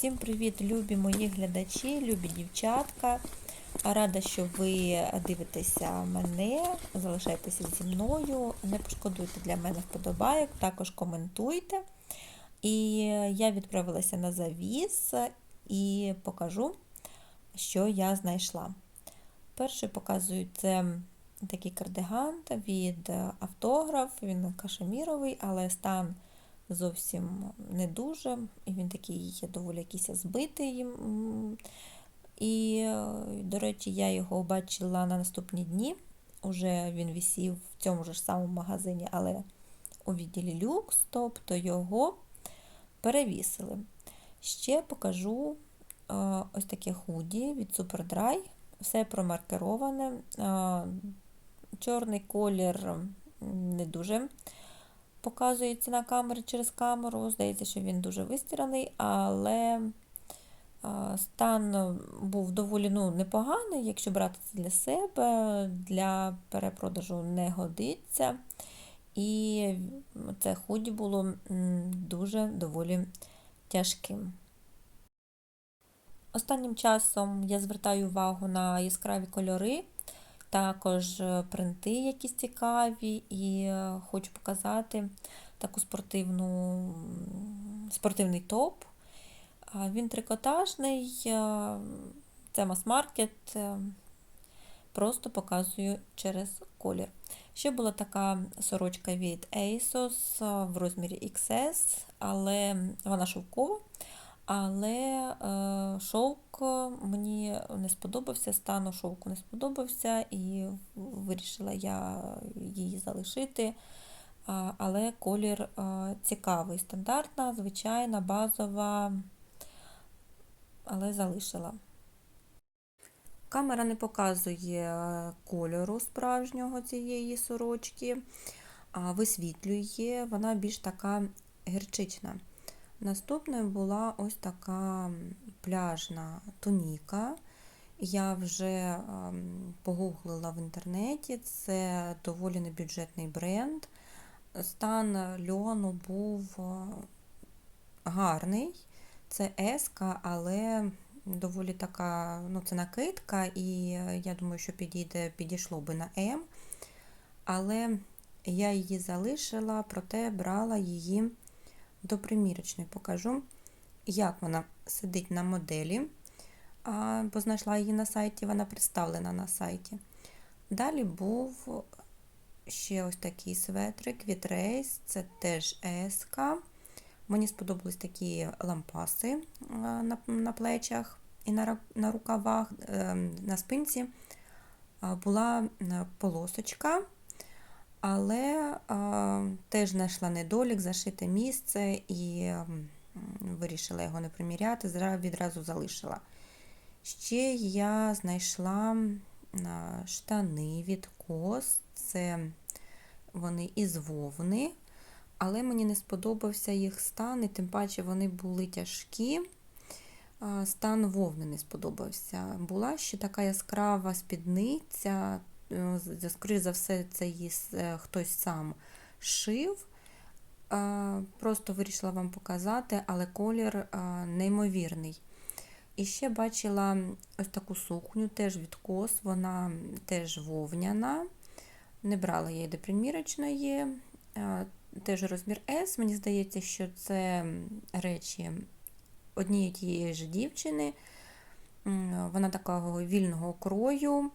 Всім привіт, любі мої глядачі, любі дівчатка. Рада, що ви дивитеся мене, залишайтеся зі мною, не пошкодуйте для мене вподобайок, також коментуйте. І я відправилася на завіс і покажу, що я знайшла. Перший показую це такий кардиган від автограф, він кашеміровий, але стан зовсім не дуже, і він такий є доволі якийсь збитий. І, до речі, я його бачила на наступні дні. Уже він висів в цьому ж самому магазині, але у відділі люкс, тобто його перевісили. Ще покажу ось таке худі від Superdry. Все промаркероване. Чорний колір не дуже показується на камері через камеру. Здається, що він дуже вистіраний, але стан був доволі ну, непоганий, якщо брати це для себе, для перепродажу не годиться. І це худі було дуже доволі тяжким. Останнім часом я звертаю увагу на яскраві кольори, також принти якісь цікаві, і хочу показати таку спортивну, спортивний топ. Він трикотажний, це мас-маркет, просто показую через колір. Ще була така сорочка від ASOS в розмірі XS, але вона шовкова. Але е, шовк мені не сподобався, стану шовку не сподобався, і вирішила я її залишити. Але колір цікавий, стандартна, звичайна, базова, але залишила. Камера не показує кольору справжнього цієї сорочки, а висвітлює, вона більш така гірчична. Наступною була ось така пляжна туніка. Я вже погуглила в інтернеті, це доволі небюджетний бренд. Стан льону був гарний, це еска, але доволі така, ну, це накидка, і я думаю, що підійде, підійшло би на М. Але я її залишила, проте брала її до примірочної покажу, як вона сидить на моделі, бо знайшла її на сайті, вона представлена на сайті. Далі був ще ось такий светрик від Race, це теж еска. Мені сподобались такі лампаси на плечах і на рукавах, ем, на спинці була полосочка але а, теж знайшла недолік, зашите місце і вирішила його не приміряти, відразу залишила. Ще я знайшла штани від кос, це вони із вовни, але мені не сподобався їх стан, і тим паче вони були тяжкі. Стан вовни не сподобався. Була ще така яскрава спідниця, Скоріше за все, це її е, хтось сам шив. Просто вирішила вам показати, але колір неймовірний. І ще бачила ось таку сукню, теж від кос, вона теж вовняна. Не брала її до примірочної, теж розмір S. Мені здається, що це речі однієї тієї ж дівчини. Вона такого вільного крою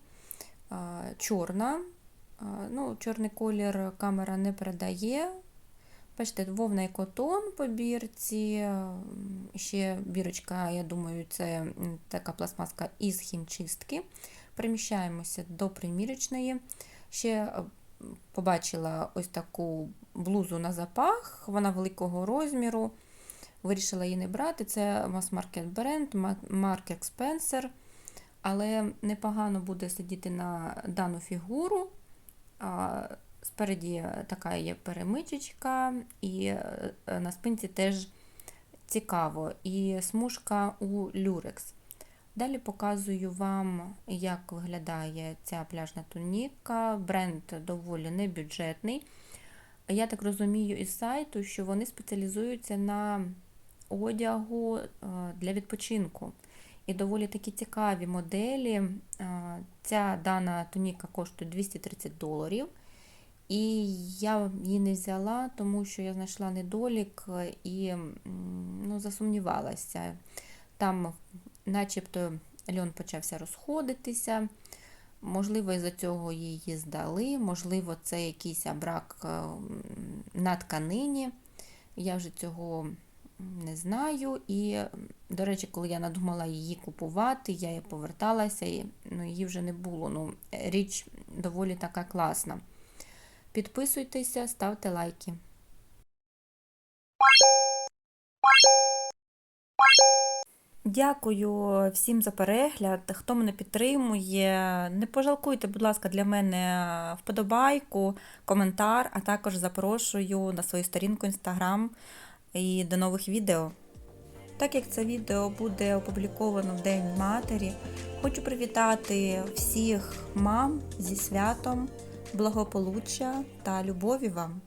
чорна. Ну, Чорний колір камера не передає. Бачите, вовна і котон по бірці. Ще бірочка, я думаю, це така пластмаска із хімчистки. Приміщаємося до примірочної. Ще побачила ось таку блузу на запах, вона великого розміру. Вирішила її не брати. Це мас-маркет бренд, Mark Spencer але непогано буде сидіти на дану фігуру. Спереді така є перемичечка, і е, на спинці теж цікаво. І смужка у люрекс. Далі показую вам, як виглядає ця пляжна туніка. Бренд доволі небюджетний. Я так розумію із сайту, що вони спеціалізуються на одягу е, для відпочинку. І доволі такі цікаві моделі. Е, Ця дана туніка коштує 230 доларів. І я її не взяла, тому що я знайшла недолік і ну, засумнівалася. Там, начебто, льон почався розходитися. Можливо, із-за цього її здали, можливо, це якийсь брак е, на тканині. Я вже цього не знаю. І, до речі, коли я надумала її купувати, я її поверталася, і ну, її вже не було. Ну, річ доволі така класна. Підписуйтеся, ставте лайки. Дякую всім за перегляд. Хто мене підтримує, не пожалкуйте, будь ласка, для мене вподобайку, коментар, а також запрошую на свою сторінку Instagram і до нових відео. Так як це відео буде опубліковано в День матері, хочу привітати всіх мам зі святом, благополуччя та любові вам!